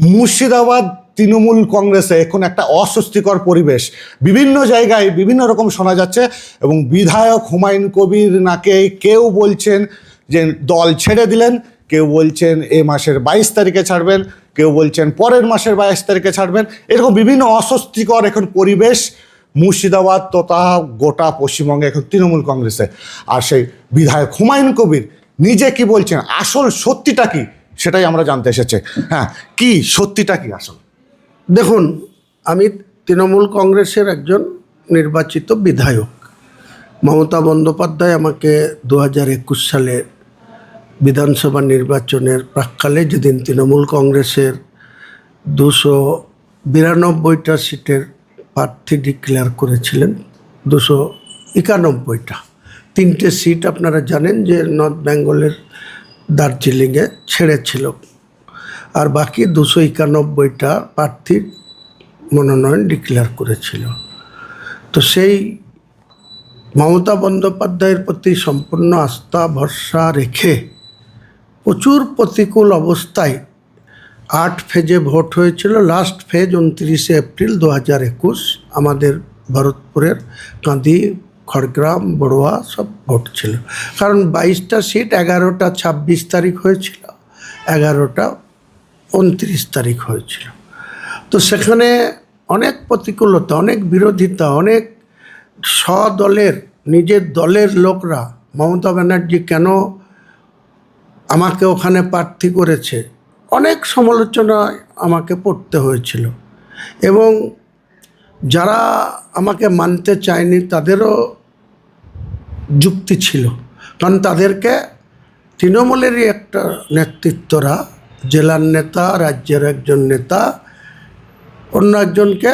মুর্শিদাবাদ তৃণমূল কংগ্রেসে এখন একটা অস্বস্তিকর পরিবেশ। বিভিন্ন জায়গায় বিভিন্ন রকম শোনা যাচ্ছে এবং বিধায়ক হুমায়ুন কবির নাকে কেউ বলছেন যে দল ছেড়ে দিলেন, কেউ বলছেন এ মাসের বাইশ তারিখে ছাড়বেন, কেউ বলছেন পরের মাসের বাইশ তারিখে ছাড়বেন। এরকম বিভিন্ন অস্বস্তিকর এখন পরিবেশ মুর্শিদাবাদ তথা গোটা পশ্চিমবঙ্গে এখন তৃণমূল কংগ্রেসে। আর সেই বিধায়ক হুমায়ুন কবির নিজে কি বলছেন? আসল সত্যিটা কি? সেটাই আমরা জানতে এসেছে। হ্যাঁ কি, সত্যিটা কি আসল? দেখুন আমি তৃণমূল কংগ্রেসের একজন নির্বাচিত বিধায়ক। মমতা বন্দ্যোপাধ্যায় আমাকে দু হাজার একুশ সালে বিধানসভা নির্বাচনের প্রাককালে যেদিন তৃণমূল কংগ্রেসের দুশো বিরানব্বইটা সিটের প্রার্থী ডিক্লেয়ার করেছিলেন, দুশো একানব্বইটা। তিনটে সিট আপনারা জানেন যে নর্থ বেঙ্গলের দার্জিলিংয়ে ছেড়েছিল। আর বাকি দুশো একানব্বইটা প্রার্থীর মনোনয়ন ডিক্লেয়ার করেছিল। তো সেই মমতা বন্দ্যোপাধ্যায়ের প্রতি সম্পূর্ণ আস্থা, ভরসা রেখে প্রচুর প্রতিকূল অবস্থায় আট ফেজে ভোট হয়েছিল। লাস্ট ফেজ উনত্রিশে এপ্রিল দু হাজার একুশ আমাদের ভরতপুরের কাঁদি খড়গ্রাম, বড়ুয়া সব ভোট ছিল। কারণ বাইশটা সিট এগারোটা ছাব্বিশ তারিখ হয়েছিল, এগারোটা উনত্রিশ তারিখ হয়েছিল। তো সেখানে অনেক প্রতিকূলতা, অনেক বিরোধিতা, অনেক স্বদলের, নিজের দলের লোকরা, মমতা ব্যানার্জি কেন আমাকে ওখানে প্রার্থী করেছে, অনেক সমালোচনা আমাকে পড়তে হয়েছিল। এবং যারা আমাকে মানতে চায়নি, তাদেরও যুক্তি ছিল। কারণ তাদেরকে তৃণমূলেরই একটা নেতৃত্বরা, জেলার নেতা, রাজ্যের একজন নেতা, অন্য একজনকে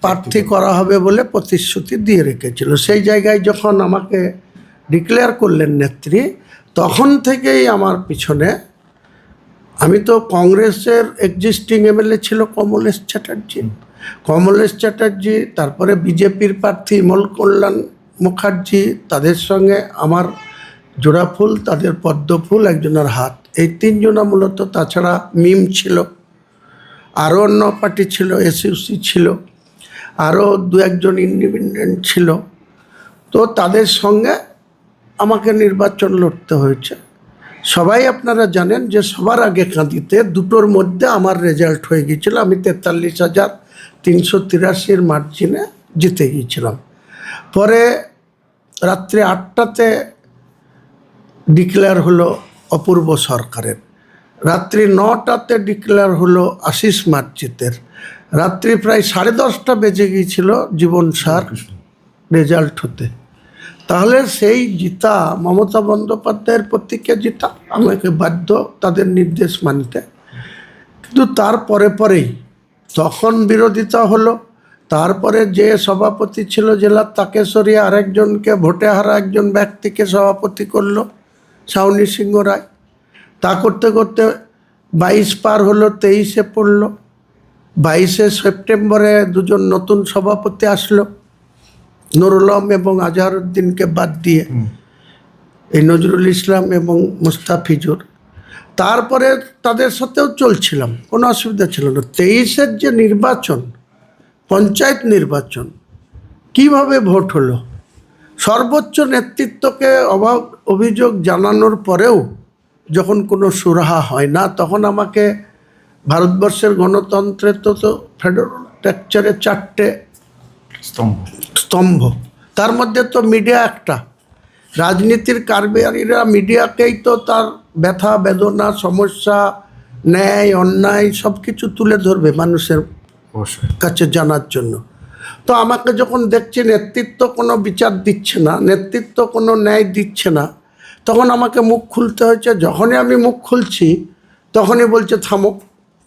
প্রার্থী করা হবে বলে প্রতিশ্রুতি দিয়ে রেখেছিল। সেই জায়গায় যখন আমাকে ডিক্লেয়ার করলেন নেত্রী, তখন থেকেই আমার পিছনে আমি তো কংগ্রেসের এক্সিস্টিং এমএলএ ছিল কমলেশ চ্যাটার্জি। কমলেশ চ্যাটার্জি, তারপরে বিজেপির প্রার্থী মল কল্যাণ মুখার্জি তাদের সঙ্গে আমার জোড়া ফুল, তাদের পদ্ম ফুল, একজনের হাত। এই তিনজনা মূলত, তাছাড়া মিম ছিল, আরও অন্য পার্টি ছিল এসইউসি ছিল, আরও দু একজন ইন্ডিপেন্ডেন্ট ছিল। তো তাদের সঙ্গে আমাকে নির্বাচন লড়তে হয়েছে। সবাই আপনারা জানেন যে সবার আগে কাঁদিতে দুটোর মধ্যে আমার রেজাল্ট হয়ে গিয়েছিল। আমি তেতাল্লিশ হাজার তিনশো তিরাশির মার্জিনে জিতে গিয়েছিলাম। পরে রাত্রি আটটাতে ডিক্লেয়ার হলো অপূর্ব সরকারের। রাত্রি নটাতে ডিক্লেয়ার হলো আশিস মার্জিতের। রাত্রি প্রায় সাড়ে দশটা বেজে গিয়েছিল জীবন সার রেজাল্ট হতে। তাহলে সেই জিতা মমতা বন্দ্যোপাধ্যায়ের প্রতীকে জিতা আমাকে বাধ্য তাদের নির্দেশ মানতে। কিন্তু তার পরে পরেই তখন বিরোধিতা হলো তারপরে যে সভাপতি ছিল জেলার তাকে সরিয়ে আরেকজনকে ভোটে হারা একজন ব্যক্তিকে সভাপতি করল সাউনি সিংহ রায়। তা করতে করতে বাইশ পার হলো তেইশে পড়ল। বাইশে সেপ্টেম্বরে দুজন নতুন সভাপতি আসলো নুরুল আলম এবং আজহারউদ্দিনকে বাদ দিয়ে। এই নজরুল ইসলাম এবং মুস্তাফিজুর। তারপরে তাদের সাথেও চলছিলাম কোনো অসুবিধা ছিল না। তেইশের যে নির্বাচন পঞ্চায়েত নির্বাচন। কীভাবে ভোট হলো? সর্বোচ্চ নেতৃত্বকে অভাব অভিযোগ জানানোর পরেও যখন কোনো সুরাহা হয় না তখন আমাকে ভারতবর্ষের গণতন্ত্রে তো তো ফেডারেল স্ট্রাকচারে চারটে স্তম্ভ। স্তম্ভ। তার মধ্যে তো মিডিয়া একটা। রাজনীতির কারবারিরা মিডিয়াকেই তো তার ব্যথা বেদনা সমস্যা ন্যায় অন্যায় সব কিছু তুলে ধরবে মানুষের কাছে জানার জন্য। তো আমাকে যখন দেখছি নেতৃত্ব কোনো বিচার দিচ্ছে না, নেতৃত্ব কোনো ন্যায় দিচ্ছে না, তখন আমাকে মুখ খুলতে হয়েছে। যখনই আমি মুখ খুলছি, তখনই বলছে, থামো।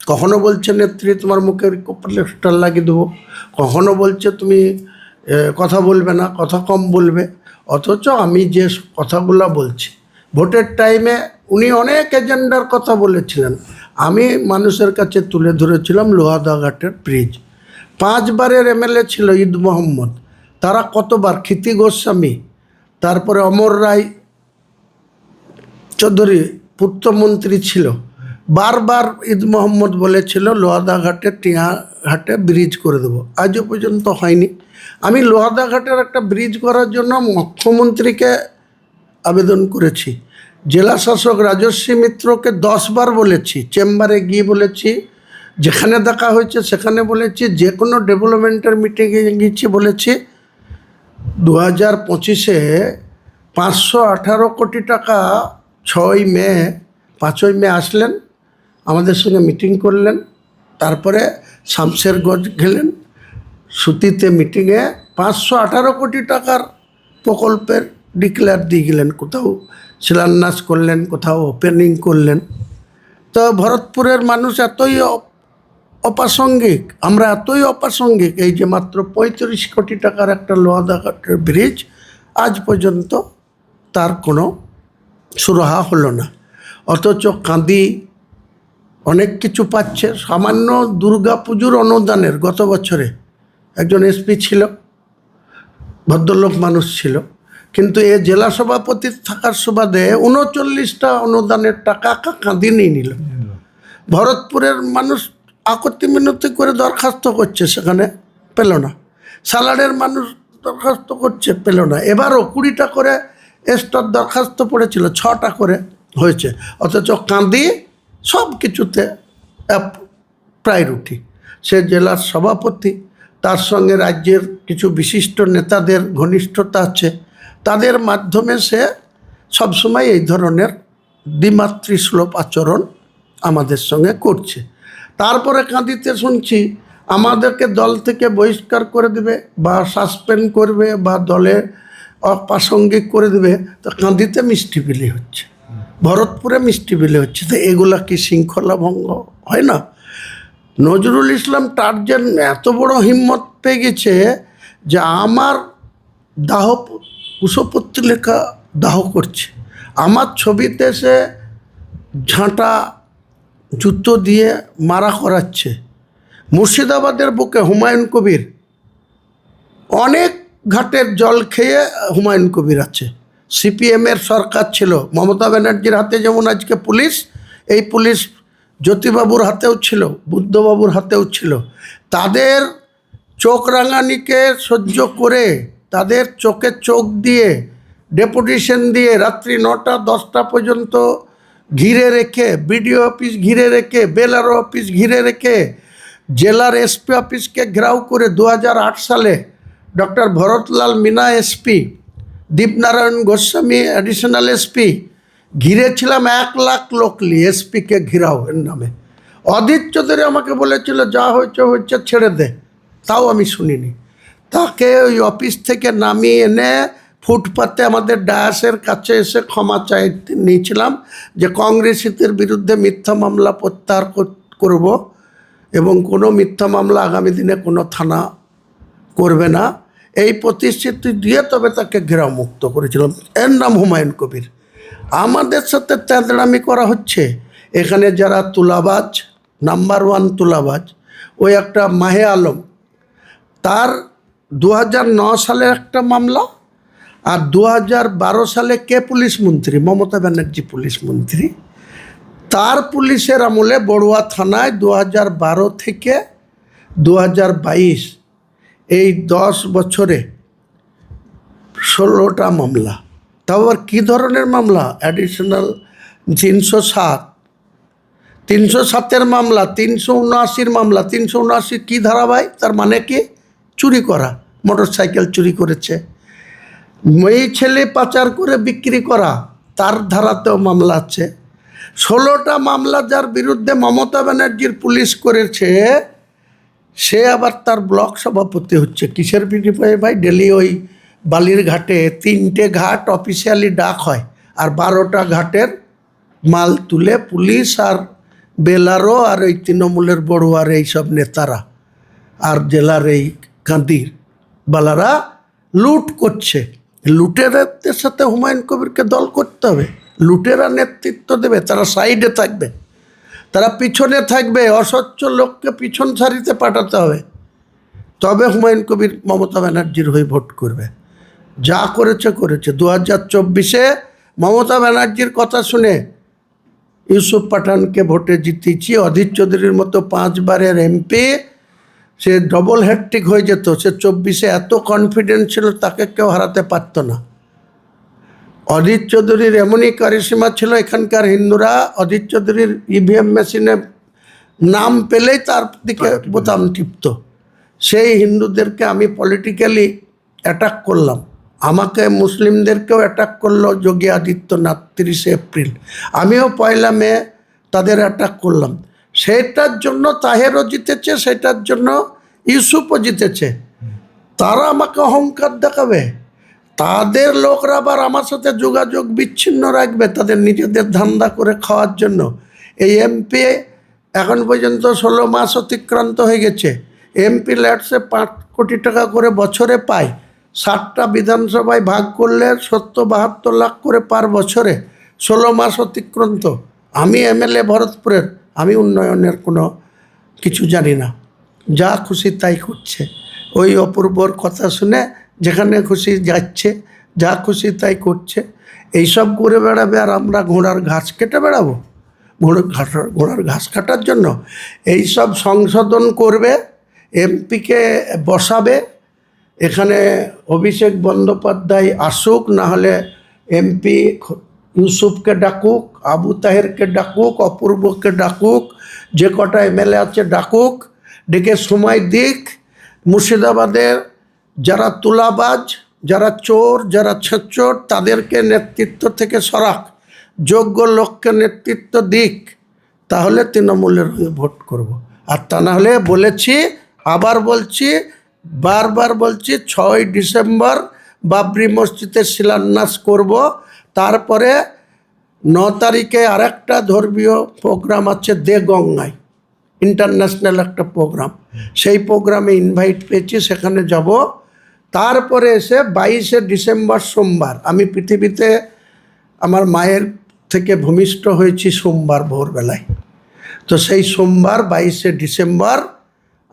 কখনো বলছে, নেত্রী, তোমার মুখের কপালে লাগিয়ে দেবো। কখনো বলছে, তুমি কথা বলবে না, কথা কম বলবে। অথচ আমি যে কথাগুলো বলছি, ভোটের টাইমে উনি অনেক এজেন্ডার কথা বলেছিলেন। আমি মানুষের কাছে তুলে ধরেছিলাম লোহাদাঘাটের ব্রিজ পাঁচবারের এমএলএ ছিল ঈদ মোহাম্মদ। তারা কতবার? ক্ষিতি গোস্বামী, তারপরে অমর রায় চৌধুরী পূর্তমন্ত্রী ছিল। বারবার ঈদ মোহাম্মদ বলেছিল লোহাদা ঘাটে টিয়া ঘাটে ব্রিজ করে দেবো। আজও পর্যন্ত হয়নি। আমি লোহাদা ঘাটের একটা ব্রিজ করার জন্য মুখ্যমন্ত্রীকে আবেদন করেছি। জেলা শাসক রাজস্বী মিত্রকে দশবার বলেছি, চেম্বারে গিয়ে বলেছি, যেখানে দেখা হয়েছে সেখানে বলেছি, যে কোনো ডেভেলপমেন্টের মিটিংয়ে গিয়েছি বলেছি। দু হাজার পঁচিশে পাঁচশো আঠারো কোটি টাকা ছয় মে, পাঁচই মে আসলেন, আমাদের সঙ্গে মিটিং করলেন, তারপরে শামশেরগঞ্জ গেলেন সুতিতে মিটিংয়ে পাঁচশো আঠারো কোটি টাকার প্রকল্পের ডিক্লেয়ার দিয়ে গেলেন, কোথাও শিলান্যাস করলেন, কোথাও ওপেনিং করলেন। তো ভরতপুরের মানুষ এতই অপ্রাসঙ্গিক, আমরা এতই অপ্রাসঙ্গিক, এই যে মাত্র পঁয়ত্রিশ কোটি টাকার একটা লোহাদা ঘাটের ব্রিজ আজ পর্যন্ত তার কোনো সুরাহা হলো না। অথচ কাঁদি অনেক কিছু পাচ্ছে। সামান্য পুজোর অনুদানের গত বছরে একজন এসপি ছিল, ভদ্রলোক মানুষ ছিল। কিন্তু এ জেলা সভাপতি থাকার সুবাদে উনচল্লিশটা অনুদানের টাকা কা- কাঁদি নিয়ে নিল। ভরতপুরের মানুষ আকতি মিনতি করে দরখাস্ত করছে, সেখানে পেল না। সালাডের মানুষ দরখাস্ত করছে, পেল না। এবারও কুড়িটা করে এক্সট্রার দরখাস্ত পড়েছিল, ছটা করে হয়েছে। অথচ কাঁদি সব কিছুতে প্রায়োরিটি সে জেলার সভাপতি, তার সঙ্গে রাজ্যের কিছু বিশিষ্ট নেতাদের ঘনিষ্ঠতা আছে। তাদের মাধ্যমে সে সবসময় এই ধরনের দ্বিমাতৃসুলভ আচরণ আমাদের সঙ্গে করছে। তারপরে কাঁদিতে শুনছি, আমাদেরকে দল থেকে বহিষ্কার করে দেবে বা সাসপেন্ড করবে বা দলে অপ্রাসঙ্গিক করে দেবে। তো কাঁদিতে মিষ্টি বিলি হচ্ছে। ভরতপুরে মিষ্টি বিলি হচ্ছে। তো এগুলা কি শৃঙ্খলা ভঙ্গ হয় না? নজরুল ইসলাম টার্জেন এত বড় হিম্মত পেয়ে গেছে যে আমার দাহ কুশপত্রিকা দাহ করছে। আমার ছবিতে সে ঝাঁটা জুতো দিয়ে মারা করাচ্ছে। মুর্শিদাবাদের বুকে হুমায়ুন কবির। অনেক ঘাটের জল খেয়ে হুমায়ুন কবির আছে। সিপিএমের সরকার ছিল। মমতা ব্যানার্জির হাতে যেমন আজকে পুলিশ, এই পুলিশ জ্যোতিবাবুর হাতেও ছিল, বুদ্ধবাবুর হাতেও ছিল। তাদের চোখ রাঙানিকে সহ্য করে তাদের চোখে চোখ দিয়ে ডেপুটেশন দিয়ে রাত্রি নটা, দশটা পর্যন্ত ঘিরে রেখে, বিডিও অফিস ঘিরে রেখে, বেলারো অফিস ঘিরে রেখে, জেলার এসপি অফিসকে ঘেরাও করে দু হাজার আট সালে doctor Bharatlal Meena SP, Dipnarayan Goswami additional SP, ঘিরেছিলাম এক লাখ লোকলি এসপিকে ঘিরাও এর নামে। অদিত চৌধুরী আমাকে বলেছিল, যা হয়েছে হয়েছে ছেড়ে দে। তাও আমি শুনিনি। তাকে ওই অফিস থেকে নামিয়ে এনে ফুটপাতে আমাদের ডায়াসের কাছে এসে ক্ষমা চাই নিয়েছিলাম যে কংগ্রেসিদের বিরুদ্ধে মিথ্যা মামলা প্রত্যাহার কর- করব এবং কোনো মিথ্যা মামলা আগামী দিনে কোনো থানা করবে না। এই প্রতিশ্রুতি দিয়ে তবে তাকে ঘেরাও মুক্ত করেছিলাম। এর নাম হুমায়ুন কবির। আমাদের সাথে তেঁদড়ামি করা হচ্ছে। এখানে যারা তুলাবাজ নাম্বার ওয়ান তুলাবাজ, ওই একটা মাহে আলম, তার দু সালে একটা মামলা আর দু হাজার বারো সালে কে পুলিশ মন্ত্রী? মমতা ব্যানার্জি পুলিশ মন্ত্রী। তার পুলিশের আমলে বড়ুয়া থানায় দু থেকে দু এই দশ বছরে ষোলোটা মামলা। তাও আবার কী ধরনের মামলা? অ্যাডিশনাল তিনশো সাত। তিনশো সাতের মামলা, তিনশো উনআশির মামলা, তিনশো উনআশি কী ধারাবাহিক? তার মানে কি? চুরি করা। মোটর সাইকেল চুরি করেছে। এই ছেলে পাচার করে বিক্রি করা, তার ধারাতেও মামলা আছে। ষোলোটা মামলা যার বিরুদ্ধে মমতা ব্যানার্জির পুলিশ করেছে, সে আবার তার ব্লক সভাপতি হচ্ছে। কিসের বিনিময়ে ভাই? ডেলি ওই বালির ঘাটে তিনটে ঘাট অফিসিয়ালি ডাক হয় আর বারোটা ঘাটের মাল তুলে পুলিশ আর বেলারও আর ওই তৃণমূলের বড়ুয়ার এইসব নেতারা আর জেলার এই কান্দির বালারা লুট করছে। লুটেরাদের সাথে হুমায়ুন কবিরকে দল করতে হবে। লুটেরা নেতৃত্ব দেবে, তারা সাইডে থাকবে। তারা পিছনে থাকবে অস্বচ্ছ লোককে পিছন সারিতে পাঠাতে হবে। তবে হুমায়ুন কবির মমতা ব্যানার্জির হয়ে ভোট করবে। যা করেছে করেছে। দু হাজার চব্বিশে মমতা ব্যানার্জির কথা শুনে ইউসুফ পাঠানকে ভোটে জিতিয়েছি অধীর চৌধুরীর মতো পাঁচবারের এমপি সে ডবল হ্যাট্রিক হয়ে যেত সে চব্বিশে এত কনফিডেন্স ছিল তাকে কেউ হারাতে পারতো না। অজিত চৌধুরীর এমনই কারিসীমা ছিল এখানকার হিন্দুরা অজিত চৌধুরীর ইভিএম মেশিনে নাম পেলেই তার দিকে বোতাম টিপত। সেই হিন্দুদেরকে আমি পলিটিক্যালি অ্যাটাক করলাম। আমাকে মুসলিমদেরকেও অ্যাটাক করল যোগী আদিত্যনাথ তিরিশে এপ্রিল। আমিও পয়লা মে তাদের অ্যাটাক করলাম। সেটার জন্য তাহেরও জিতেছে সেটার জন্য ইউসুফও জিতেছে। তারা আমাকে অহংকার দেখাবে। তাদের লোকরা আবার আমার সাথে যোগাযোগ বিচ্ছিন্ন রাখবে তাদের নিজেদের ধান্দা করে খাওয়ার জন্য। এই এমপি এখন পর্যন্ত ষোলো মাস অতিক্রান্ত হয়ে গেছে। এমপি ল্যাটসে পাঁচ কোটি টাকা করে বছরে পায়। ষাটটা বিধানসভায় ভাগ করলে সত্তর, বাহাত্তর লাখ করে পার বছরে ষোলো মাস অতিক্রান্ত। আমি এমএলএ ভরতপুরের। আমি উন্নয়নের কোনো কিছু জানি না। যা খুশি তাই করছে। ওই অপূর্বর কথা শুনে যেখানে খুশি যাচ্ছে, যা খুশি তাই করছে। এইসব করে বেড়াবে আর আমরা ঘোড়ার ঘাস কেটে বেড়াবো? ঘোড়ার ঘাস ঘোড়ার ঘাস কাটার জন্য এইসব সংশোধন করবে, এমপিকে বসাবে, এখানে অভিষেক বন্দ্যোপাধ্যায় আসুক, নাহলে এমপি ইউসুফকে ডাকুক, আবু তাহেরকে ডাকুক, অপূর্বকে ডাকুক, যে কটা এমএলএ আছে ডাকুক, ডেকে সময় দিক মুর্শিদাবাদের যারা তুলাবাজ, যারা চোর, যারা ছেঁচোর, তাদেরকে নেতৃত্ব থেকে সরাক, যোগ্য লোককে নেতৃত্ব দিক, তাহলে তৃণমূলের হয়ে ভোট করব। আর তা না হলে বলেছি, আবার বলছি, বারবার বলছি, ছয় ডিসেম্বর বাবরি মসজিদের শিলান্যাস করব তারপরে ন তারিখে আরেকটা ধর্মীয় প্রোগ্রাম আছে দে গঙ্গায় ইন্টারন্যাশনাল একটা প্রোগ্রাম। সেই প্রোগ্রামে ইনভাইট পেয়েছি, সেখানে যাব। তারপরে এসে বাইশে ডিসেম্বর সোমবার, আমি পৃথিবীতে আমার মায়ের থেকে ভূমিষ্ঠ হয়েছি সোমবার ভোরবেলায়। তো সেই সোমবার, বাইশে ডিসেম্বর,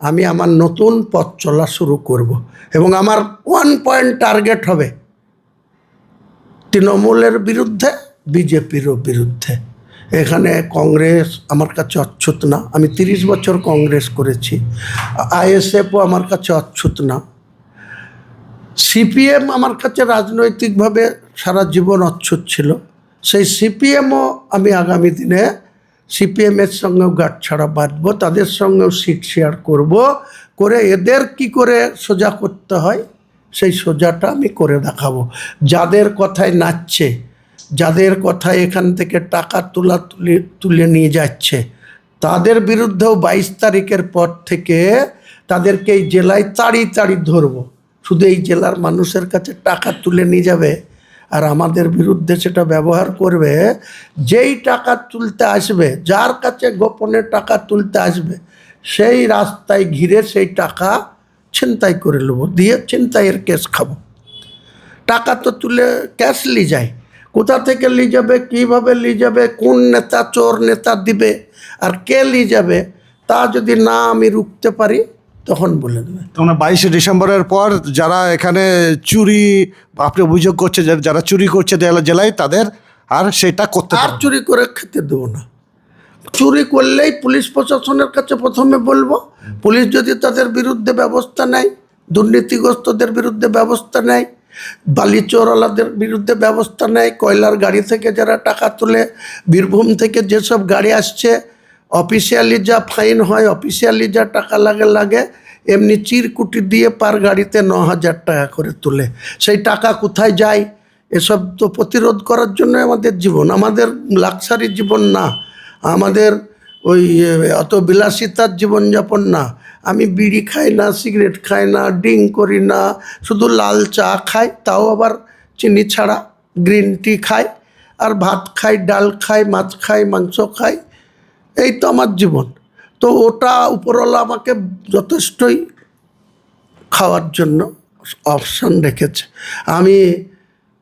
আমি আমার নতুন পথ চলা শুরু করব এবং আমার ওয়ান পয়েন্ট টার্গেট হবে। তৃণমূলের বিরুদ্ধে, বিজেপিরও বিরুদ্ধে। এখানে কংগ্রেস আমার কাছে অচ্ছুত না। আমি তিরিশ বছর কংগ্রেস করেছি। আইএসএফও আমার কাছে অচ্ছুত না। সিপিএম আমার কাছে রাজনৈতিকভাবে সারা জীবন অচ্ছুত ছিল। সেই সিপিএমও আমি আগামী দিনে সিপিএমের সঙ্গেও গাঁট ছাড়া বাঁধবো, তাদের সঙ্গেও সিট শেয়ার করব। করে এদের কি করে সোজা করতে হয়? সেই সোজাটা আমি করে দেখাবো। যাদের কথায় নাচছে, যাদের কথায় এখান থেকে টাকা তোলা তুলে তুলে নিয়ে যাচ্ছে, তাদের বিরুদ্ধেও বাইশ তারিখের পর থেকে তাদেরকে এই জেলায় তাড়ি তাড়ি ধরবো। শুধু এই জেলার মানুষের কাছে টাকা তুলে নিয়ে যাবে আর আমাদের বিরুদ্ধে সেটা ব্যবহার করবে। যেই টাকা তুলতে আসবে, যার কাছে গোপনে টাকা তুলতে আসবে, সেই রাস্তায় ঘিরে সেই টাকা ছিনতাই করে নেব দিয়ে ছিনতাইয়ের কেস খাব। টাকা তো তুলে ক্যাশ লি যায় কোথা থেকে লি যাবে কীভাবে লি যাবে কোন নেতা চোর নেতা দিবে আর কে লি যাবে তা যদি না আমি রুখতে পারি তখন বলে দেবে। তোমরা বাইশে ডিসেম্বরের পর যারা এখানে চুরি আপনি অভিযোগ করছে যারা চুরি করছে জেলায় তাদের আর সেটা করতে আর চুরি করে খেতে দেবো না। চুরি করলেই পুলিশ প্রশাসনের কাছে প্রথমে বলব, পুলিশ যদি তাদের বিরুদ্ধে ব্যবস্থা নেয়, দুর্নীতিগ্রস্তদের বিরুদ্ধে ব্যবস্থা নেয়, বালিচোরওয়ালাদের বিরুদ্ধে ব্যবস্থা নেয়, কয়লার গাড়ি থেকে যারা টাকা তুলে, বীরভূম থেকে যেসব গাড়ি আসছে, অফিসিয়ালি যা ফাইন হয়, অফিসিয়ালি যা টাকা লাগে লাগে, এমনি চিরকুটি দিয়ে পার গাড়িতে ন হাজার টাকা করে তুলে। সেই টাকা কোথায় যায়? এসব তো প্রতিরোধ করার জন্য আমাদের জীবন, আমাদের লাক্সারি জীবন না। আমাদের ওই অত বিলাসিতার জীবনযাপন না। আমি বিড়ি খাই না, সিগারেট খাই না ড্রিঙ্ক করি না, শুধু লাল চা খাই, তাও আবার চিনি ছাড়া, গ্রিন টি খাই, আর ভাত খাই, ডাল খাই, মাছ খাই, মাংস খাই, এই তো আমার জীবন। তো ওটা উপরওয়ালা আমাকে যথেষ্টই খাওয়ার জন্য অপশান রেখেছে। আমি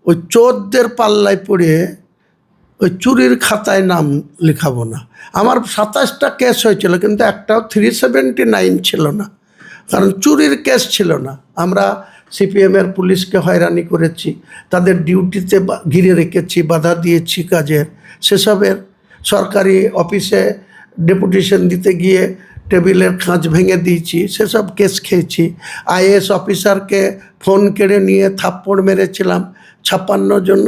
ওই চোরদের পাল্লায় পড়ে ওই চুরির খাতায় নাম লেখাবো না। আমার সাতাশটা কেস হয়েছিল, কিন্তু একটাও থ্রি সেভেন্টি নাইন ছিল না। কারণ চুরির কেস ছিল না। আমরা সিপিএমের পুলিশকে হয়রানি করেছি, তাদের ডিউটিতে ঘিরে রেখেছি, বাধা দিয়েছি কাজের। সেসবের সরকারি অফিসে ডেপুটেশন দিতে গিয়ে টেবিলের খাঁজ ভেঙে দিয়েছি, সেসব কেস খেয়েছি। আইএস অফিসারকে ফোন কেড়ে নিয়ে থাপ্পড় মেরেছিলাম। ছাপ্পান্ন জন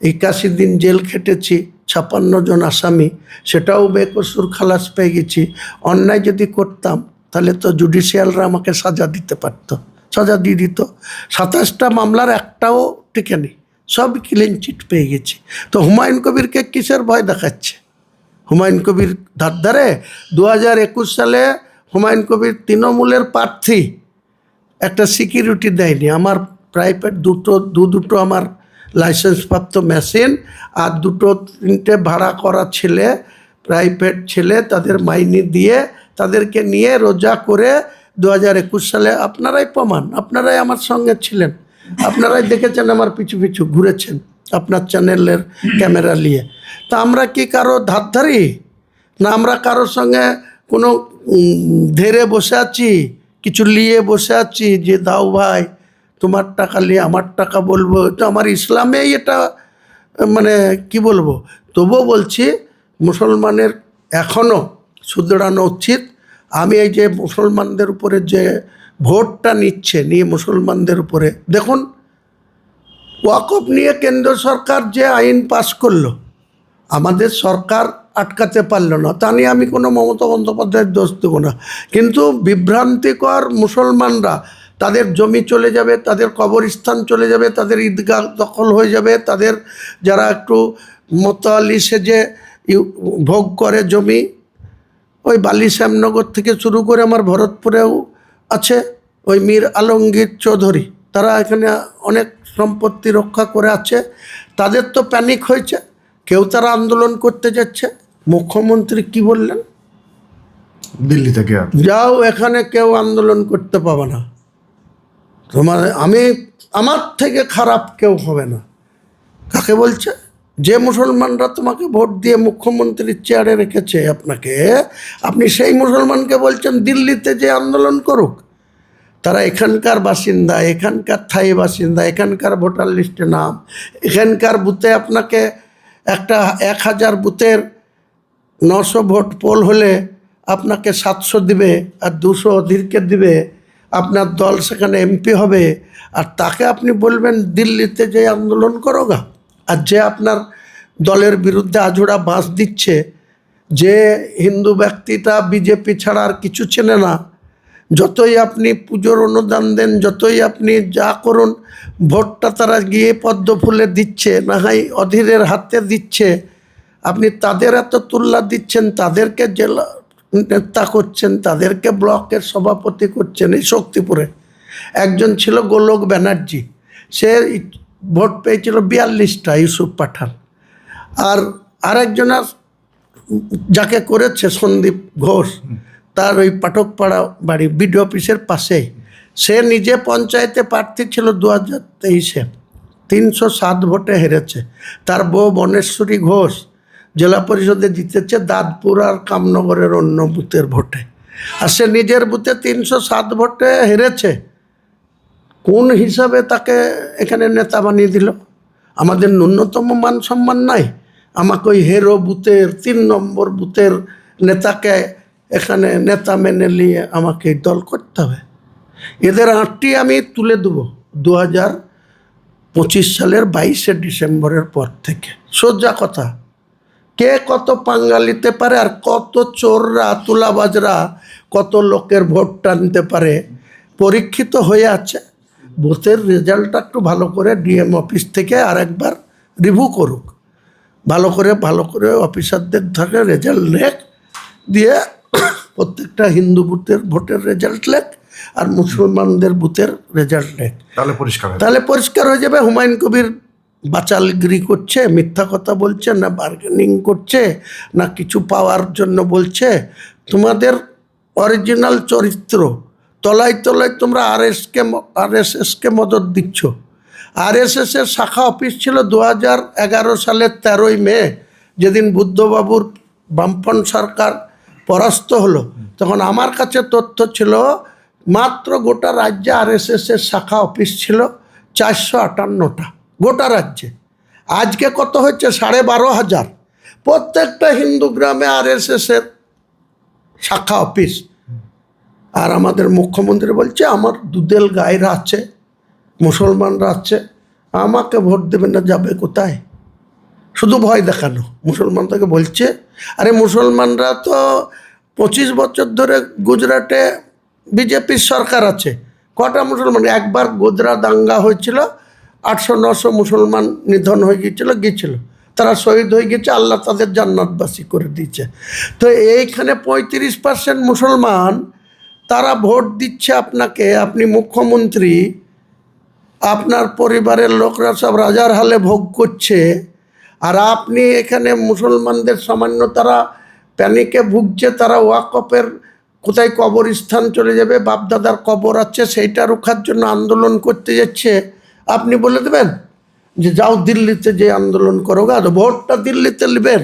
একাশি দিন জেল খেটেছি, ছাপান্ন জন আসামি, সেটাও বেকসুর খালাস পেয়ে গেছি। অন্যায় যদি করতাম, তাহলে তো জুডিশিয়ালরা আমাকে সাজা দিতে পারতো, সাজা দিয়ে দিত। সাতাশটা মামলার একটাও টিকেনি, সব ক্লিন চিট পেয়ে গেছি। তো হুমায়ুন কবিরকে কিসের ভয় দেখাচ্ছে? হুমায়ুন কবির ধার ধারে দু হাজার একুশ সালে হুমায়ুন কবির তৃণমূলের প্রার্থী একটা সিকিউরিটি দেয়নি। আমার প্রাইভেট দুটো, দু দুটো আমার লাইসেন্সপ্রাপ্ত মেশিন আর দুটো তিনটে ভাড়া করা ছেলে প্রাইভেট ছেলে তাদের মাইনে দিয়ে তাদেরকে নিয়ে রোজা করে দু হাজার একুশ সালে আপনারাই প্রমাণ, আপনারাই আমার সঙ্গে ছিলেন। আপনারাই দেখেছেন আমার পিছু পিছু ঘুরেছেন আপনার চ্যানেলের ক্যামেরা নিয়ে। তা আমরা কি কারও ধারধারি? না আমরা কারোর সঙ্গে কোনো ধেরে বসে আছি, কিছু নিয়ে বসে আছি যে, দাও ভাই তোমার টাকা নিয়ে আমার টাকা বলব তো আমার ইসলামেই এটা মানে কি বলব? তবুও বলছি, মুসলমানের এখনও শুধরানো উচিত। আমি এই যে মুসলমানদের উপরে যে ভোটটা নিচ্ছে, নিয়ে মুসলমানদের উপরে, দেখুন, ওয়াকফ নিয়ে কেন্দ্র সরকার যে আইন পাশ করল, আমাদের সরকার আটকাতে পারল না, তা নিয়ে আমি কোনো মমতা বন্দ্যোপাধ্যায়ের দোষ দেবো না। কিন্তু বিভ্রান্তিকর মুসলমানরা তাদের জমি চলে যাবে তাদের কবরস্থান চলে যাবে তাদের ঈদগাহ দখল হয়ে যাবে তাদের যারা একটু মতালি সেজে ভোগ করে জমি ওই বালি শ্যামনগর থেকে শুরু করে আমার ভরতপুরেও আছে ওই মীর আলমগীর চৌধুরী তারা এখানে অনেক সম্পত্তি রক্ষা করে আছে। তাদের তো প্যানিক হয়েছে কেউ তারা আন্দোলন করতে যাচ্ছে। মুখ্যমন্ত্রী কি বললেন? দিল্লি থেকে যাও এখানে কেউ আন্দোলন করতে পাবে না। তোমার আমি, আমার থেকে খারাপ কেউ হবে না। কাকে বলছে? যে মুসলমানরা তোমাকে ভোট দিয়ে মুখ্যমন্ত্রীর চেয়ারে রেখেছে আপনাকে, আপনি সেই মুসলমানকে বলছেন দিল্লিতে যে আন্দোলন করুক। তারা এখানকার বাসিন্দা, এখানকার স্থায়ী বাসিন্দা, এখানকার ভোটার লিস্টে নাম, এখানকার বুথে আপনাকে একটা এক হাজার বুথের নশো ভোট পোল হলে আপনাকে সাতশো দিবে আর দুশো অধীরকে দিবে। আপনার দল সেখানে এমপি হবে, আর তাকে আপনি বলবেন, দিল্লিতে যে আন্দোলন করো গা আর যে আপনার দলের বিরুদ্ধে আজোড়া বাঁশ দিচ্ছে, যে হিন্দু ব্যক্তিটা বিজেপি ছাড়া আর কিছু চেনে না, যতই আপনি পুজোর অনুদান দেন, যতই আপনি যা করুন, ভোটটা তারা গিয়ে পদ্ম ফুলে দিচ্ছে, না হয় অধীরের হাতে দিচ্ছে, আপনি তাদের এত তুল্লা দিচ্ছেন, তাদেরকে জেলা নেতা করছেন, তাদেরকে ব্লকের সভাপতি করছেন এই শক্তিপুরে। একজন ছিল গোলক ব্যানার্জি, সে ভোট পেয়েছিল বিয়াল্লিশটা ইউসুফ পাঠান। আর আরেকজনের যাকে করেছে সন্দীপ ঘোষ, তার ওই পাঠকপাড়া বাড়ি বিডিও অফিসের পাশেই। সে নিজে পঞ্চায়েতে প্রার্থী ছিল দু হাজার তেইশে। তিনশো সাত ভোটে হেরেছে। তার বউ বনেশ্বরী ঘোষ জেলা পরিষদে জিতেছে দাঁতপুর আর কামনগরের অন্য বুথের ভোটে। আর সে নিজের বুথে তিনশো সাত ভোটে হেরেছে। কোন হিসাবে তাকে এখানে নেতা বানিয়ে দিল? আমাদের ন্যূনতম মান সম্মান নাই। আমাকে ওই হেরো বুথের, তিন নম্বর বুথের নেতাকে এখানে নেতা মেনে নিয়ে আমাকে দল করতে হবে। এদের আটটি আমি তুলে দেবো দু হাজার পঁচিশ সালের বাইশে ডিসেম্বরের পর থেকে। সোজা কথা। কে কত পাঙ্গা নিতে পারে আর কত চোররা তুলাবাজরা কত লোকের ভোট টানতে পারে পরীক্ষিত হয়ে আছে। বুথের রেজাল্টটা একটু ভালো করে ডিএম অফিস থেকে আরেকবার রিভিউ করুক। ভালো করে ভালো করে অফিসারদের ধরে রেজাল্ট লেখ দিয়ে প্রত্যেকটা হিন্দু বুথের ভোটের রেজাল্ট লেখ আর মুসলমানদের বুথের রেজাল্ট লেখ তাহলে পরিষ্কার তাহলে পরিষ্কার হয়ে যাবে। হুমায়ুন কবির বাচালগিরি করছে, মিথ্যা কথা বলছে, না বার্গেনিং করছে, না কিছু পাওয়ার জন্য বলছে। তোমাদের অরিজিনাল চরিত্র, তলায় তলায় তোমরা আর এসকে আর এস এসকে মদত দিচ্ছ। আর এস এসের শাখা অফিস ছিল দু হাজার এগারো সালের তেরোই মে, যেদিন বুদ্ধবাবুর বামপন সরকার পরাস্ত হলো। তখন আমার কাছে তথ্য ছিল, মাত্র গোটা রাজ্যে আর এস এর শাখা অফিস ছিল চারশো আটান্নটা। গোটা রাজ্যে। আজকে কত হচ্ছে? সাড়ে বারো হাজার। প্রত্যেকটা হিন্দু গ্রামে আর এস এর শাখা অফিস। আর আমাদের মুখ্যমন্ত্রী বলছে, আমার দুদেল গায়েরা আছে, মুসলমানরা আছে, আমাকে ভোট দেবে না, যাবে কোথায়? শুধু ভয় দেখানো। মুসলমান তাকে বলছে, আরে মুসলমানরা তো পঁচিশ বছর ধরে গুজরাটে বিজেপির সরকার আছে। কটা মুসলমান? একবার গোদরা দাঙ্গা হয়েছিল আটশো, নশো মুসলমান নিধন হয়ে গিয়েছিল গিয়েছিল। তারা শহীদ হয়ে গেছে আল্লাহ তাদের জান্নাতবাসী করে দিয়েছে। তো এইখানে পঁয়ত্রিশ পার্সেন্ট মুসলমান, তারা ভোট দিচ্ছে আপনাকে, আপনি মুখ্যমন্ত্রী, আপনার পরিবারের লোকরা সব রাজার হালে ভোগ করছে, আর আপনি এখানে মুসলমানদের সামান্য তারা প্যানিকে ভুগছে, তারা ওয়াকফের কোথায় কবরস্থান চলে যাবে, বাপদাদার কবর আছে, সেইটা রোখার জন্য আন্দোলন করতে যাচ্ছে। আপনি বলে দেবেন যে যাও দিল্লিতে যে আন্দোলন করো গা ভোটটা দিল্লিতে নেবেন।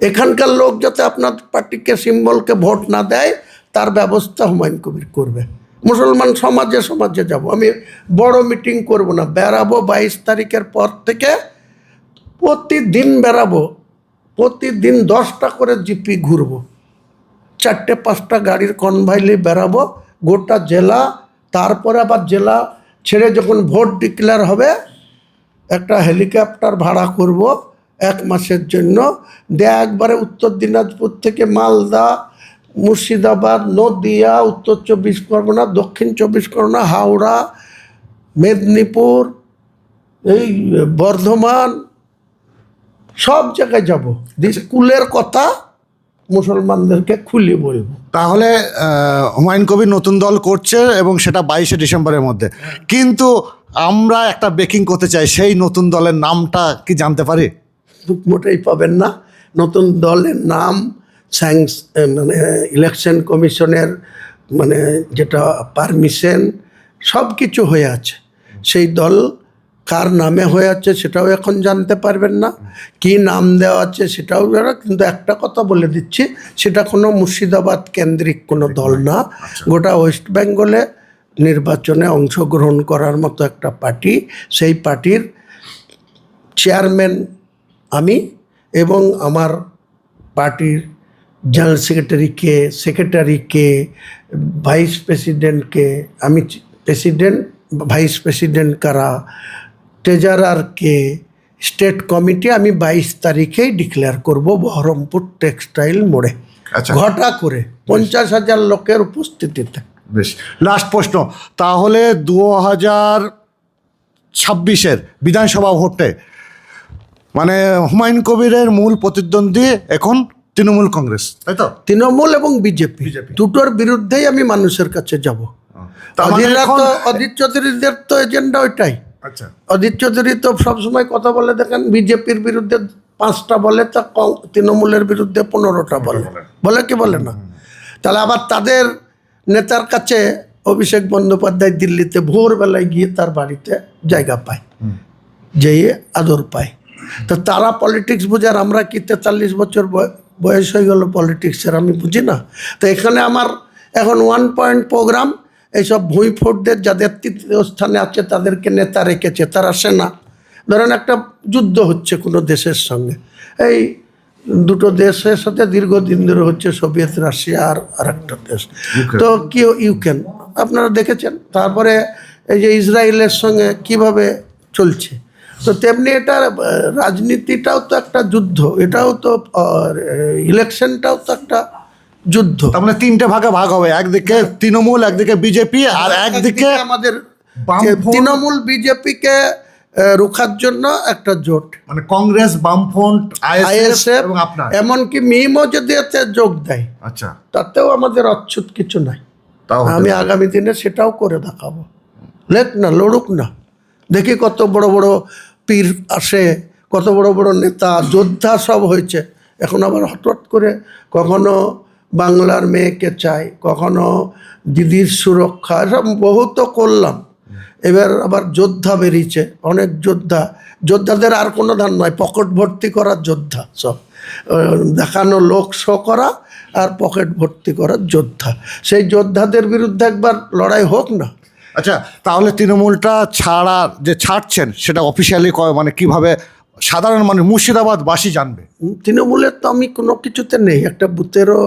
এখানকার লোক যাতে আপনার পার্টিকে, সিম্বলকে ভোট না দেয়, তার ব্যবস্থা হুমায়ুন কবির করবে। মুসলমান সমাজে সমাজে যাব। আমি বড় মিটিং করব না, বেড়াবো বাইশ তারিখের পর থেকে, প্রতিদিন বেড়াবো, প্রতিদিন দশটা করে জিপি ঘুরবো, চারটে পাঁচটা গাড়ির কনভাইলে বেড়াবো, গোটা জেলা, তারপরে আবার জেলা ছেড়ে যখন ভোট ডিক্লেয়ার হবে একটা হেলিকপ্টার ভাড়া করব এক মাসের জন্য। দেয়া একবারে উত্তর দিনাজপুর থেকে মালদা মুর্শিদাবাদ নদিয়া উত্তর চব্বিশ পরগনা দক্ষিণ চব্বিশ পরগনা হাওড়া মেদিনীপুর এই বর্ধমান সব জায়গায় যাব। স্কুলের কথা মুসলমানদেরকে খুলে বলব। তাহলে হুমায়ুন কবির নতুন দল করছে এবং সেটা বাইশে ডিসেম্বরের মধ্যে। কিন্তু আমরা একটা বেকিং করতে চাই সেই নতুন দলের নামটা কি জানতে পারি? মোটেই পাবেন না। নতুন দলের নাম স্যাংস মানে ইলেকশন কমিশনের মানে যেটা পারমিশন সব কিছু হয়ে আছে। সেই দল কার নামে হয়ে আছে সেটাও এখন জানতে পারবেন না। কি নাম দেওয়া আছে সেটাও জানা কিন্তু একটা কথা বলে দিচ্ছি সেটা কোনো মুর্শিদাবাদ কেন্দ্রিক কোনো দল না। গোটা ওয়েস্ট বেঙ্গলে নির্বাচনে অংশগ্রহণ করার মতো একটা পার্টি সেই পার্টির চেয়ারম্যান আমি এবং আমার পার্টির জেনারেল সেক্রেটারিকে সেক্রেটারিকে ভাইস প্রেসিডেন্টকে আমি প্রেসিডেন্ট ভাইস প্রেসিডেন্ট কারা ট্রেজারারকে স্টেট কমিটি আমি বাইশ তারিখেই ডিক্লেয়ার করব বহরমপুর টেক্সটাইল মোড়ে। আচ্ছা। ঘটা করে পঞ্চাশ হাজার লোকের উপস্থিতিতে। বেশ লাস্ট প্রশ্ন তাহলে দু হাজার ছাব্বিশের বিধানসভা ভোটে মানে হুমায়ুন কবিরের মূল প্রতিদ্বন্দ্বী এখন তৃণমূল কংগ্রেস তাই তো? তৃণমূল এবং বিজেপি। দুটোর বিরুদ্ধেই আমি মানুষের কাছে যাব। মানে অধীররা এখন- তো অধীর চৌধুরীদের তো এজেন্ডা ওইটাই। আচ্ছা। অধীর চৌধুরী তো সবসময় কথা বলে দেখেন বিজেপির বিরুদ্ধে পাঁচটা বলে তা তৃণমূলের বিরুদ্ধে পনেরোটা বলে। বলে। কি বলে না? তাহলে আবার তাদের নেতার কাছে অভিষেক বন্দ্যোপাধ্যায় দিল্লিতে ভোরবেলায় গিয়ে তার বাড়িতে জায়গা পায় যেয়ে আদর পায়। তো তারা পলিটিক্স বুঝার আমরা কি তেতাল্লিশ বছর বয়- বয়স হয়ে গেল পলিটিক্সের আমি বুঝি না। তো এখানে আমার এখন ওয়ান পয়েন্ট প্রোগ্রাম এইসব ভূঁইফোটদের যাদের তৃতীয় স্থানে আছে তাদেরকে নেতা রেখেছে তারা সেনা। ধরেন একটা যুদ্ধ হচ্ছে কোনো দেশের সঙ্গে। এই দুটো দেশের সাথে দীর্ঘদিন ধরে হচ্ছে সোভিয়েত রাশিয়া আর আরেকটা দেশ। তো কি ইউক্রেন? আপনারা দেখেছেন? তারপরে এই যে ইসরায়েলের সঙ্গে কীভাবে চলছে? তো তেমনি এটা রাজনীতিটাও তো একটা যুদ্ধ। এটাও তো ইলেকশনটাও তো একটা যুদ্ধ। তার মানে তিনটে ভাগে ভাগ হবে একদিকে তৃণমূল একদিকে বিজেপি আর একদিকে আমাদের তৃণমূল বিজেপিকে রোখার জন্য একটা জোট। মানে কংগ্রেস বামফ্রন্ট আইএসএফ আইএসএফ এবং আপনার। এমনকি মিমও যদি এতে যোগ দেয় আচ্ছা। তাতেও আমাদের অচ্ছুত কিছু নাই। তাও আমি আগামী দিনে সেটাও করে দেখাবো। লেখ না লড়ুক না। দেখি কত বড় বড় পীর আসে কত বড় বড় নেতা যোদ্ধা সব হয়েছে। এখন আবার হঠাৎ করে কখনো বাংলার মেয়েকে চাই, কখনো দিদির সুরক্ষা সব বহুত করলাম। এবার আবার যোদ্ধা বেরিয়েছে, অনেক যোদ্ধা। যোদ্ধাদের আর কোনো ধান নয়, পকেট ভর্তি করার যোদ্ধা সব। দেখানো লোক শো করা আর পকেট ভর্তি করার যোদ্ধা। সেই যোদ্ধাদের বিরুদ্ধে একবার লড়াই হোক না। আচ্ছা তাহলে তৃণমূলটা ছাড়া, যে ছাড়ছেন, সেটা অফিসিয়ালি মানে কীভাবে সাধারণ মানুষ মুর্শিদাবাদবাসী জানবে। তৃণমূলের তো আমি কোনো কিছুতে নেই একটা বুথেরও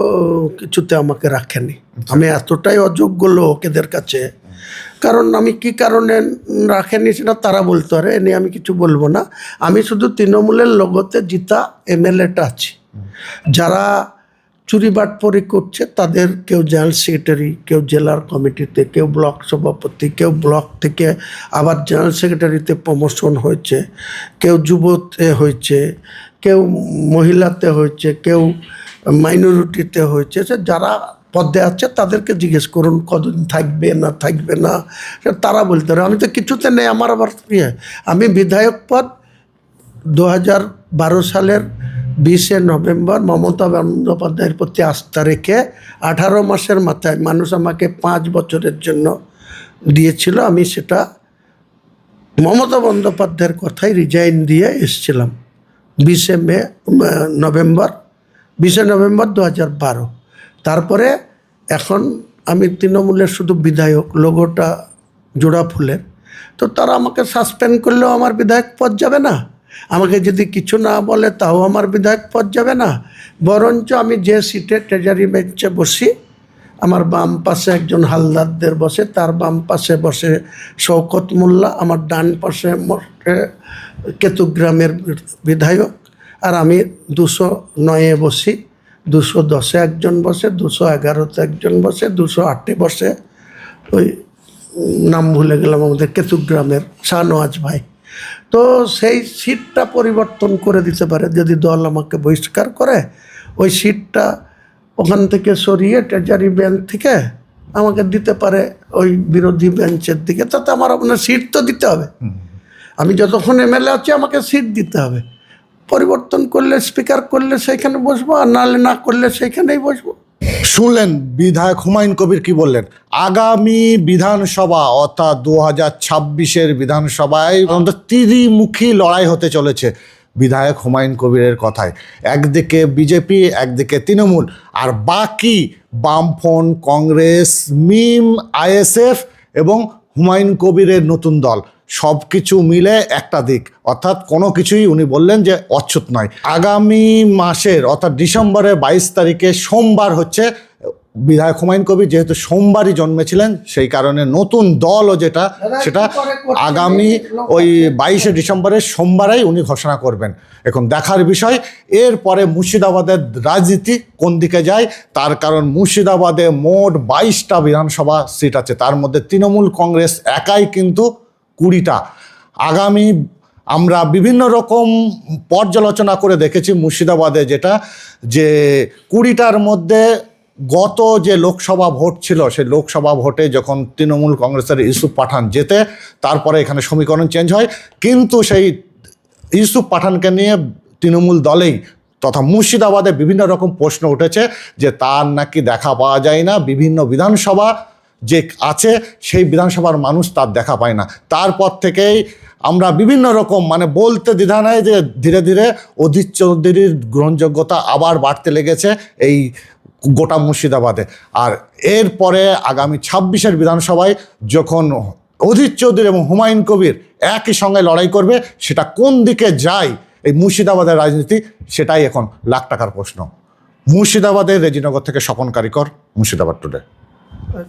কিছুতে আমাকে রাখেনি। আমি এতটাই অযোগ্য লোক এদের কাছে কারণ আমি কি কারণে রাখেনি সেটা তারা বলতে পারে এ নিয়ে আমি কিছু বলব না। আমি শুধু তৃণমূলের লগতে জিতা এমএলএটা আছি। যারা চুরি বাটপরি করছে, তাদের কেউ জেনারেল সেক্রেটারি, কেউ জেলার কমিটিতে, কেউ ব্লক সভাপতি, কেউ ব্লক থেকে আবার জেনারেল সেক্রেটারিতে প্রমোশন হয়েছে, কেউ যুবতে হয়েছে, কেউ মহিলাতে হয়েছে, কেউ মাইনরিটিতে হয়েছে। যারা পদে আছে তাদেরকে জিজ্ঞেস করুন, কতদিন থাকবে না থাকবে না তারা বলতে পারে, আমি তো কিছুতে নেই আমার আবার ইয়ে। আমি বিধায়ক পদ, দু হাজার বারো সালের বিশে নভেম্বর মমতা বন্দ্যোপাধ্যায়ের প্রতি আস্থা রেখে আঠারো মাসের মাথায় মানুষ আমাকে পাঁচ বছরের জন্য দিয়েছিল, আমি সেটা মমতা বন্দ্যোপাধ্যায়ের কথাই রিজাইন দিয়ে এসছিলাম। বিশে মে নভেম্বর, বিশে নভেম্বর দু হাজার বারো। তারপরে এখন আমি তৃণমূলের শুধু বিধায়ক, লোগোটা জোড়া ফুলের। তো তারা আমাকে সাসপেন্ড করলেও আমার বিধায়ক পদ যাবে না। আমাকে যদি কিছু না বলে তাও আমার বিধায়ক পদ যাবে না। বরঞ্চ আমি যে সিটে ট্রেজারি বেঞ্চে বসি, আমার বাম পাশে একজন হালদারদের বসে, তার বাম পাশে বসে শওকত মোল্লা, আমার ডান পাশে কেতুগ্রামের বিধায়ক, আর আমি দুশো নয়ে বসি, দুশো দশে একজন বসে, দুশো এগারোতে একজন বসে, দুশো আটে বসে। ওই নাম ভুলে গেলাম আমাদের কেতুগ্রামের শাহনওয়াজ ভাই। তো সেই সিটটা পরিবর্তন করে দিতে পারে যদি দল আমাকে বহিষ্কার করে ওই সিটটা ওখান থেকে সরিয়ে ট্রেজারি বেঞ্চ থেকে আমাকে দিতে পারে ওই বিরোধী বেঞ্চের দিকে। তাতে আমার আপনার সিট তো দিতে হবে। আমি যতক্ষণ এমএলএ আছি আমাকে সিট দিতে হবে। পরিবর্তন করলে স্পিকার করলে সেইখানে বসবো আর নাহলে না করলে সেইখানেই বসবো। শুনলেন বিধায়ক হুমায়ুন কবির কি বললেন? আগামী বিধানসভা, অর্থাৎ দু হাজার ছাব্বিশের বিধানসভায় ত্রিমুখী লড়াই হতে চলেছে বিধায়ক হুমায়ুন কবিরের কথায়। একদিকে বিজেপি, একদিকে তৃণমূল, আর বাকি বামফ্রন্ট, কংগ্রেস, মিম, আইএসএফ এবং হুমায়ুন কবিরের নতুন দল। সব কিছু মিলে একটা দিক। অর্থাৎ কোনো কিছুই উনি বললেন যে অচ্ছুত নয়। আগামী মাসের অর্থাৎ ডিসেম্বরের বাইশ তারিখে সোমবার হচ্ছে বিধায়ক হুমায়ুন কবির যেহেতু সোমবারই জন্মেছিলেন সেই কারণে নতুন দলও যেটা সেটা আগামী ওই বাইশে ডিসেম্বরের সোমবারেই উনি ঘোষণা করবেন। এখন দেখার বিষয় এরপরে মুর্শিদাবাদের রাজনীতি কোন দিকে যায়? তার কারণ মুর্শিদাবাদে মোট বাইশটা বিধানসভা সিট আছে। তার মধ্যে তৃণমূল কংগ্রেস একাই কিন্তু কুড়িটা। আগামী আমরা বিভিন্ন রকম পর্যালোচনা করে দেখেছি মুর্শিদাবাদে যেটা, যে কুড়িটার মধ্যে গত যে লোকসভা ভোট ছিল, সেই লোকসভা ভোটে যখন তৃণমূল কংগ্রেসের ইউসুফ পাঠান যেতে তারপরে এখানে সমীকরণ চেঞ্জ হয়। কিন্তু সেই ইউসুফ পাঠানকে নিয়ে তৃণমূল দলেই তথা মুর্শিদাবাদে বিভিন্ন রকম প্রশ্ন উঠেছে যে তার নাকি দেখা পাওয়া যায় না। বিভিন্ন বিধানসভা যে আছে, সেই বিধানসভার মানুষ তার দেখা পায় না। তারপর থেকেই আমরা বিভিন্ন রকম মানে বলতে দ্বিধা নেই যে ধীরে ধীরে অধীর চৌধুরীর গ্রহণযোগ্যতা আবার বাড়তে লেগেছে এই গোটা মুর্শিদাবাদে। আর এরপরে আগামী ছাব্বিশের বিধানসভায় যখন অধীর চৌধুরী এবং হুমায়ুন কবির একই সঙ্গে লড়াই করবে, সেটা কোন দিকে যায় এই মুর্শিদাবাদের রাজনীতি, সেটাই এখন লাখ টাকার প্রশ্ন। মুর্শিদাবাদের রেজিনগর থেকে স্বপন কারিকর, মুর্শিদাবাদ টুডে।